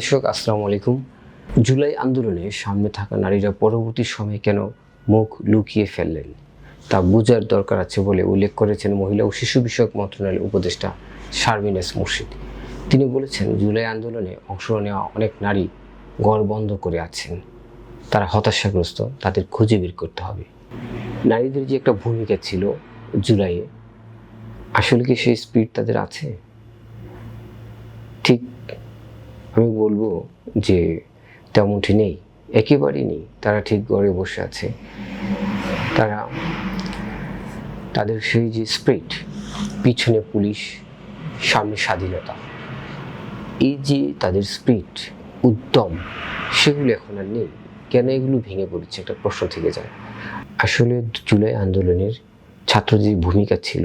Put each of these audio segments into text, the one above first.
দর্শক, আসসালামু আলাইকুম। জুলাই আন্দোলনে সামনে থাকা নারীরা পরবর্তী সময়ে কেন মুখ লুকিয়ে ফেললেন? তা বোঝার দরকার আছে বলে উল্লেখ করেছেন মহিলা ও শিশু বিষয়ক মন্ত্রণালয়ের উপদেষ্টা শারমিন এস মুর্শিদ। তিনি বলেছেন, জুলাই আন্দোলনে অংশ নেওয়া অনেক নারী ঘর বন্ধ করে আছেন। তারা হতাশাগ্রস্ত, তাদের খুঁজে বের করতে হবে। নারীদের যে একটা ভূমিকা ছিল জুলাইয়ে, আসলে কি সেই স্পিড তাদের আছে? ঠিক আমি বলব যে তেমনটি নেই, একেবারেই নেই। তারা ঠিক ঘরে বসে আছে। তারা তাদের সেই যে স্প্রিট পিছনে পুলিশ, সামনে স্বাধীনতা, এই যে তাদের স্প্রিট উদ্যম, সেগুলো এখন আর নেই। কেন এগুলো ভেঙে পড়েছে? একটা প্রশ্ন থেকে যায়। আসলে জুলাই আন্দোলনের ছাত্রদের ভূমিকা ছিল,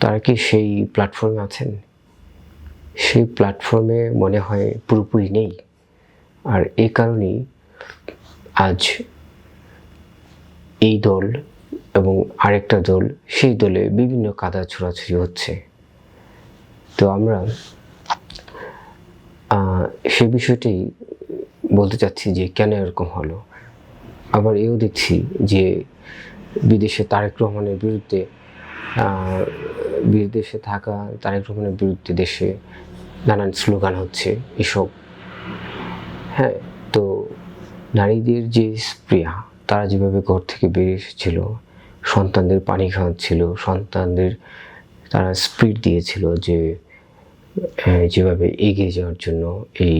তারা কি সেই প্ল্যাটফর্মে আছেন? সেই প্ল্যাটফর্মে মনে হয় পুরোপুরি নেই। আর এ কারণেই আজ এই দল এবং আরেকটা দল, সেই দলে বিভিন্ন কাদা ছোড়াছুড়ি হচ্ছে। তো আমরা সে বিষয়টি বলতে চাচ্ছি যে কেন এরকম হলো? আবার এও দেখছি যে বিদেশে তারেক রহমানের বিরুদ্ধে বিদেশে থাকা, তারেক রহমানের বিরুদ্ধে দেশে নানান স্লোগান হচ্ছে এসব। হ্যাঁ তো নারীদের যে স্প্রিয়া তারা যেভাবে ঘর থেকে বেরিয়ে এসেছিল, সন্তানদের পানি খাওয়াচ্ছিল, সন্তানদের তারা স্পিড দিয়েছিল যে যেভাবে এগিয়ে যাওয়ার জন্য এই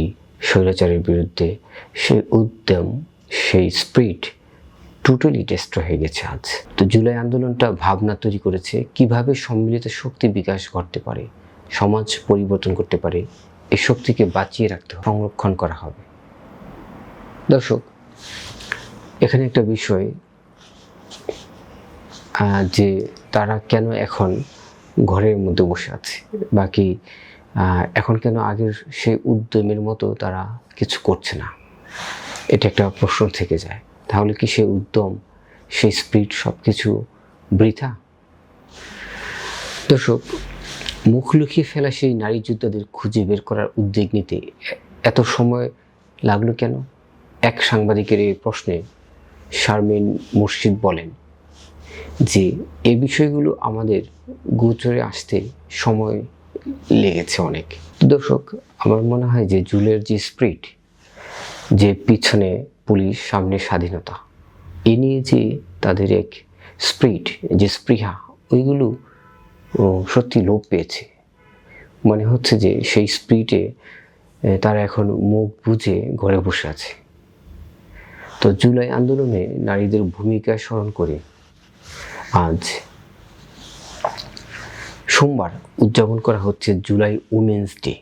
স্বৈরাচারের বিরুদ্ধে সেই উদ্যম, সেই স্পিড টোটালি টেস্ট হয়ে গেছে আজ। তো জুলাই আন্দোলনটা ভাবনা তৈরি করেছে, কীভাবে সম্মিলিত শক্তি বিকাশ ঘটতে পারে, সমাজ পরিবর্তন করতে পারে, এই শক্তিকে বাঁচিয়ে রাখতে সংরক্ষণ করা হবে। দর্শক, এখানে একটা বিষয় যে তারা কেন এখন ঘরের মধ্যে বসে আছে, বাকি এখন কেন আগের সেই উদ্যমের মতো তারা কিছু করছে না? এটা একটা প্রশ্ন থেকে যায়। তাহলে কি সেই উদ্যম সেই স্পিড সব কিছু বৃথা? দর্শক, মুখ লুকিয়ে ফেলা সেই নারী যোদ্ধাদের খুঁজে বের করার উদ্যোগ নিতে এত সময় লাগল কেন? এক সাংবাদিকের এই প্রশ্নে শারমিন মুর্শিদ বলেন যে এই বিষয়গুলো আমাদের গোচরে আসতে সময় লেগেছে অনেক। দর্শক, আমার মনে হয় যে জুলের যে স্প্রিট যে পিছনে পুলিশ সামনে স্বাধীনতা। এ নিয়ে যে তাদের এক স্প্রিট, যে স্পৃহা, ওইগুলো সত্যি লোপ পেয়েছে। মনে হচ্ছে যে সেই স্পিরিটে তারা এখন মুখ বুঝে ঘরে বসে আছে। তো জুলাই আন্দোলনে নারীদের ভূমিকা স্মরণ করে আজ সোমবার উদযাপন করা হচ্ছে জুলাই উমেন্স ডে।